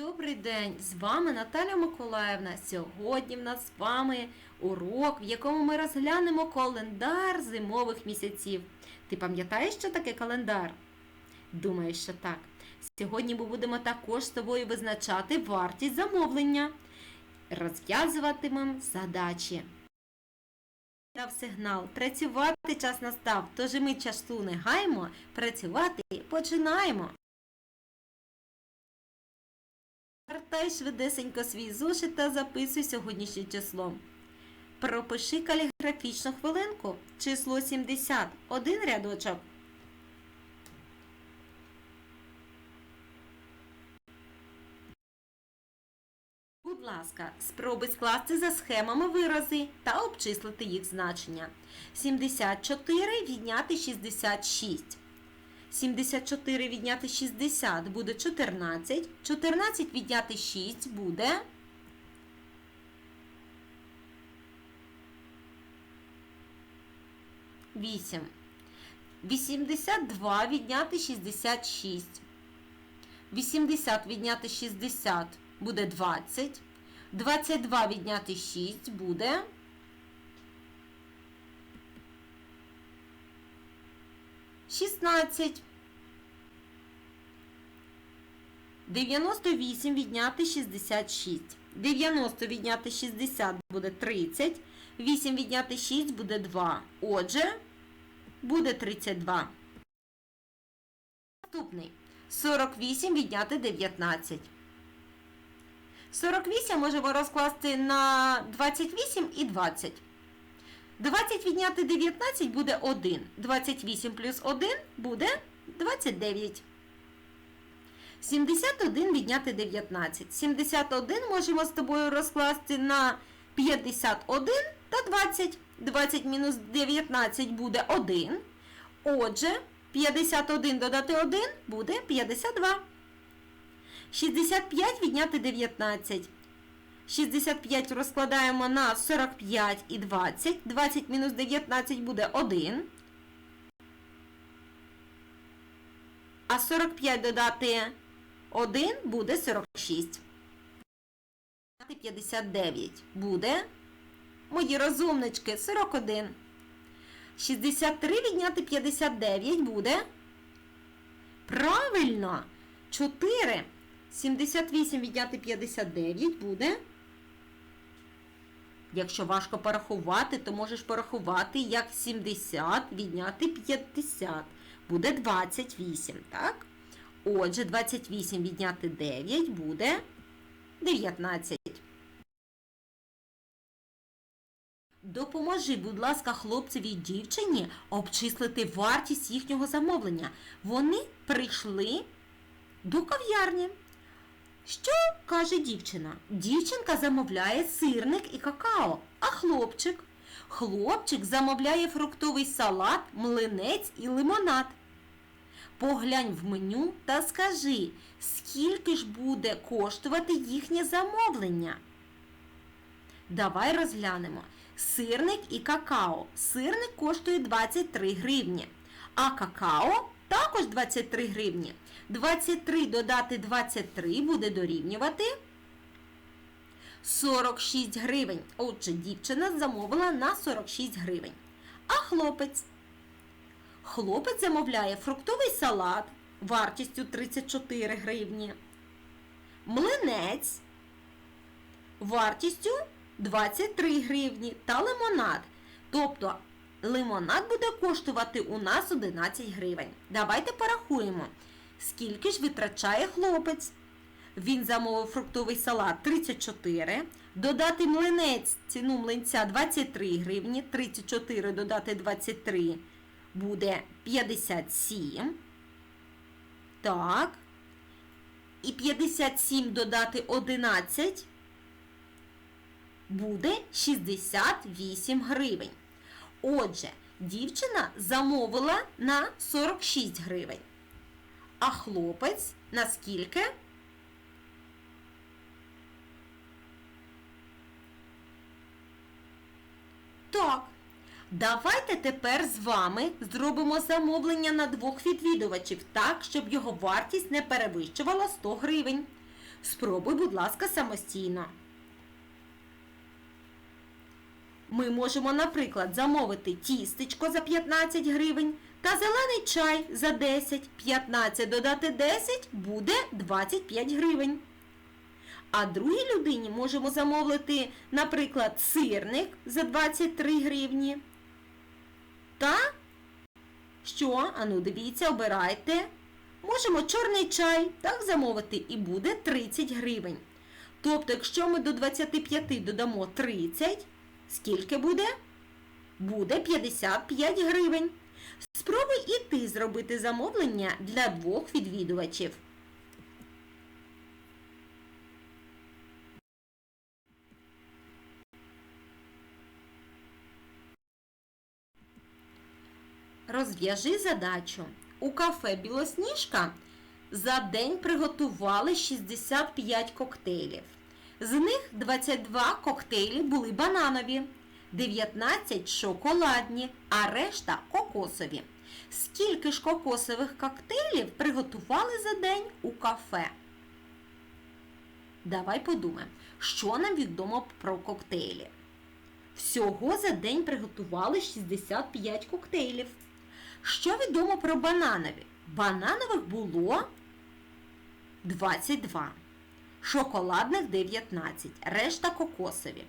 Добрий день! З вами Наталя Миколаївна. Сьогодні в нас з вами урок, в якому ми розглянемо календар зимових місяців. Ти пам'ятаєш, що таке календар? Думаю, що так. Сьогодні ми будемо також з тобою визначати вартість замовлення. Розв'язуватимемо задачі. Дав сигнал. Працювати час настав, тож ми часу не гаємо, працювати починаємо. Вертай швидесенько свій зошит та записуй сьогоднішнє число. Пропиши каліграфічну хвилинку. Число 70. Один рядочок. Будь ласка, спробуй скласти за схемами вирази та обчислити їх значення. 74 відняти 66. 74 відняти 60 буде 14. 14 відняти 6 буде. Вісім. 82 відняти 66. 80 відняти 60 буде 20. 22 відняти 6 буде. Шістнадцять. 98 відняти 66. 90 відняти 60 буде 30. 8 відняти 6 буде 2. Отже, буде 32. Наступний. 48 відняти 19. 48 можемо розкласти на 28 і 20. 20 відняти 19 буде 1. 28 плюс 1 буде 29. 71 відняти 19. 71 можемо з тобою розкласти на 51 та 20. 20 мінус 19 буде 1. Отже, 51 додати 1 буде 52. 65 відняти 19. 65 розкладаємо на 45 і 20. 20 мінус 19 буде 1. А 45 додати 1 буде 46. 59 буде. Мої розумнички 41. 63 відняти 59 буде. Правильно. 4. 78 відняти 59 буде. Якщо важко порахувати, то можеш порахувати як 70 відняти 50. Буде 28, так? Отже, 28 відняти 9 буде 19. Допоможи, будь ласка, хлопцеві і дівчині обчислити вартість їхнього замовлення. Вони прийшли до кав'ярні. Що каже дівчина? Дівчинка замовляє сирник і какао, а хлопчик? Хлопчик замовляє фруктовий салат, млинець і лимонад. Поглянь в меню та скажи, скільки ж буде коштувати їхнє замовлення. Давай розглянемо. Сирник і какао. Сирник коштує 23 гривні, а какао також 23 гривні. 23 додати 23 буде дорівнювати 46 гривень. Отже, дівчина замовила на 46 гривень. А хлопець? Хлопець замовляє фруктовий салат вартістю 34 гривні. Млинець вартістю 23 гривні та лимонад. Тобто лимонад буде коштувати у нас 11 гривень. Давайте порахуємо, скільки ж витрачає хлопець. Він замовив фруктовий салат 34. Додати млинець, ціну млинця 23 гривні. 34 додати 23 буде 57. Так. І 57 додати 11 буде 68 гривень. Отже, дівчина замовила на 46 гривень. А хлопець на скільки? Так. Давайте тепер з вами зробимо замовлення на двох відвідувачів так, щоб його вартість не перевищувала 100 гривень. Спробуй, будь ласка, самостійно. Ми можемо, наприклад, замовити тістечко за 15 гривень та зелений чай за 10. 15 додати 10 буде 25 гривень. А другій людині можемо замовити, наприклад, сирник за 23 гривні. Та що? Ану, дивіться, обирайте. Можемо чорний чай так замовити і буде 30 гривень. Тобто, якщо ми до 25 додамо 30, скільки буде? Буде 55 гривень. Спробуй і ти зробити замовлення для двох відвідувачів. Розв'яжи задачу. У кафе Білосніжка за день приготували 65 коктейлів. З них 22 коктейлі були бананові, 19 шоколадні, а решта кокосові. Скільки ж кокосових коктейлів приготували за день у кафе? Давай подумаємо, що нам відомо про коктейлі. Всього за день приготували 65 коктейлів. Що відомо про бананові? Бананових було 22, шоколадних 19, решта кокосові.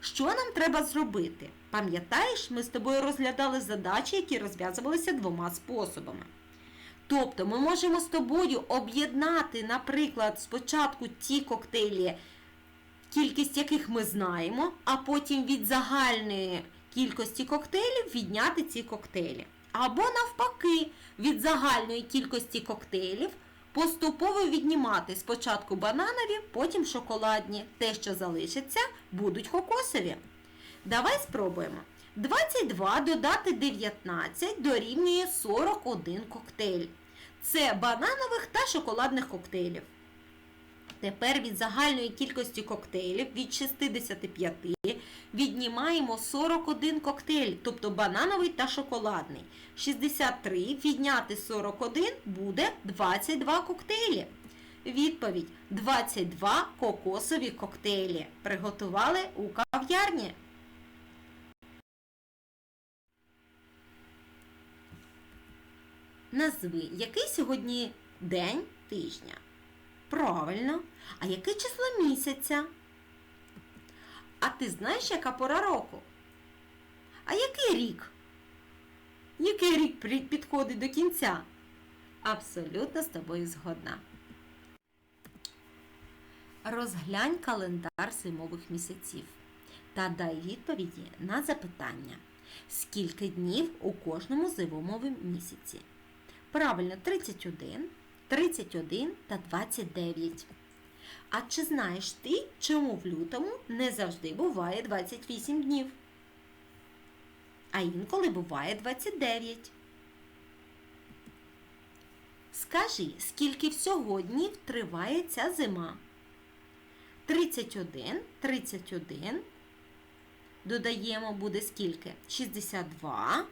Що нам треба зробити? Пам'ятаєш, ми з тобою розглядали задачі, які розв'язувалися двома способами. Тобто ми можемо з тобою об'єднати, наприклад, спочатку ті коктейлі, кількість яких ми знаємо, а потім від загальної кількості коктейлів відняти ці коктейлі. Або навпаки, від загальної кількості коктейлів поступово віднімати спочатку бананові, потім шоколадні. Те, що залишиться, будуть кокосові. Давай спробуємо. 22 додати 19 дорівнює 41 коктейль. Це бананових та шоколадних коктейлів. Тепер від загальної кількості коктейлів від 65 віднімаємо 41 коктейль, тобто банановий та шоколадний. 63 відняти 41 буде 22 коктейлі. Відповідь 22 кокосові коктейлі. Приготували у кав'ярні. Назви, який сьогодні день тижня? Правильно. А яке число місяця? А ти знаєш, яка пора року? А який рік? Який рік підходить до кінця? Абсолютно з тобою згодна. Розглянь календар зимових місяців та дай відповіді на запитання. Скільки днів у кожному зимовому місяці? Правильно, 31, 31 та 29. А чи знаєш ти, чому в лютому не завжди буває 28 днів? А інколи буває 29. Скажи, скільки всього днів триває ця зима? 31, 31. Додаємо буде скільки? 62.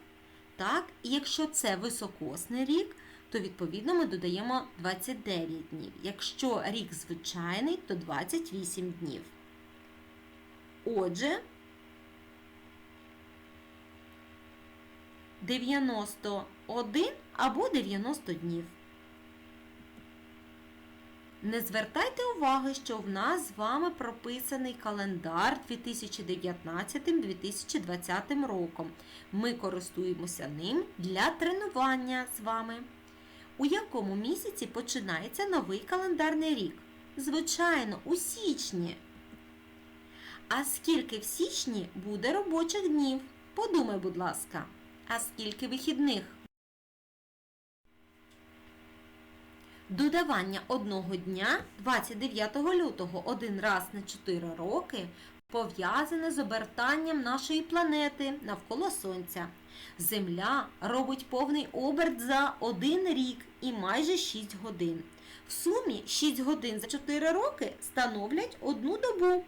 Так, і якщо це високосний рік, то відповідно ми додаємо 29 днів. Якщо рік звичайний, то 28 днів. Отже, 91 або 90 днів. Не звертайте уваги, що в нас з вами прописаний календар 2019-2020 роком. Ми користуємося ним для тренування з вами. У якому місяці починається новий календарний рік? Звичайно, у січні. А скільки в січні буде робочих днів? Подумай, будь ласка, а скільки вихідних? Додавання одного дня 29 лютого один раз на 4 роки пов'язане з обертанням нашої планети навколо Сонця. Земля робить повний оберт за один рік і майже 6 годин. В сумі 6 годин за 4 роки становлять одну добу.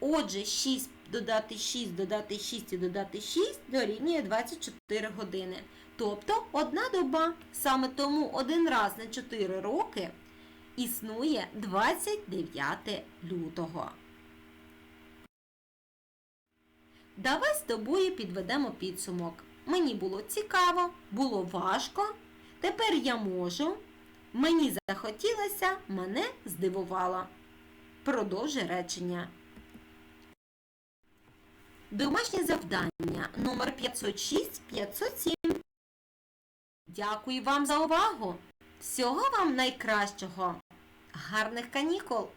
Отже, 6 додати 6, додати 6 і додати 6 дорівнює 24 години. Тобто одна доба. Саме тому один раз на 4 роки існує 29 лютого. Давай з тобою підведемо підсумок. Мені було цікаво, було важко. Тепер я можу. Мені захотілося, мене здивувало. Продовжуй речення. Домашнє завдання номер 506-507. Дякую вам за увагу. Всього вам найкращого. Гарних канікул!